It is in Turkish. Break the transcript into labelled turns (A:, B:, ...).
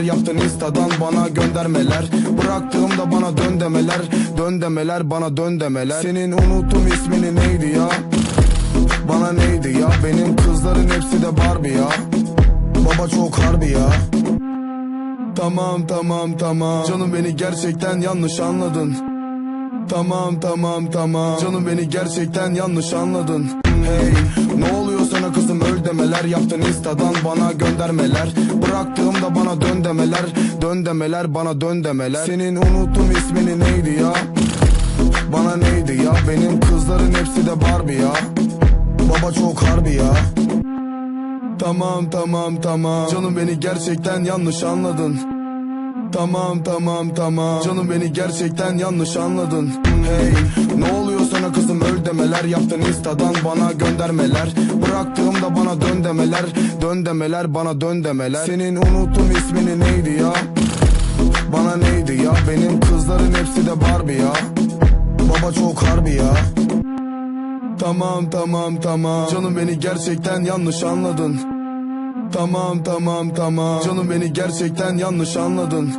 A: demeler Yaptın instadan bana göndermeler. Bıraktığımda bana dön demeler. Dön demeler bana dön demeler. Senin unuttum ismini neydi ya? Bana neydi ya? Benim kızların hepsi de Barbie ya. Baba çok harbi ya. Tamam tamam tamam. Canım beni gerçekten yanlış anladın. Tamam tamam tamam. Canım beni gerçekten yanlış anladın. Hey ne kızım demeler Yaptın instadan bana göndermeler? Bıraktığımda bana dön demeler. Dön demeler bana dön demeler. Senin unuttum ismini neydi ya? Bana neydi ya? Benim kızların hepsi de Barbie ya. Baba çok harbi ya. Tamam tamam tamam. Canım beni gerçekten yanlış anladın. Tamam tamam tamam. Canım beni gerçekten yanlış anladın. Hey ne oluyor sana demeler Yaptın instadan bana göndermeler? Bıraktığımda bana dön demeler. Dön demeler bana dön demeler. Senin unuttum ismini neydi ya? Bana neydi ya? Benim kızların hepsi de Barbie ya. Baba çok harbi ya. Tamam tamam tamam. Canım beni gerçekten yanlış anladın. Tamam tamam tamam. Canım beni gerçekten yanlış anladın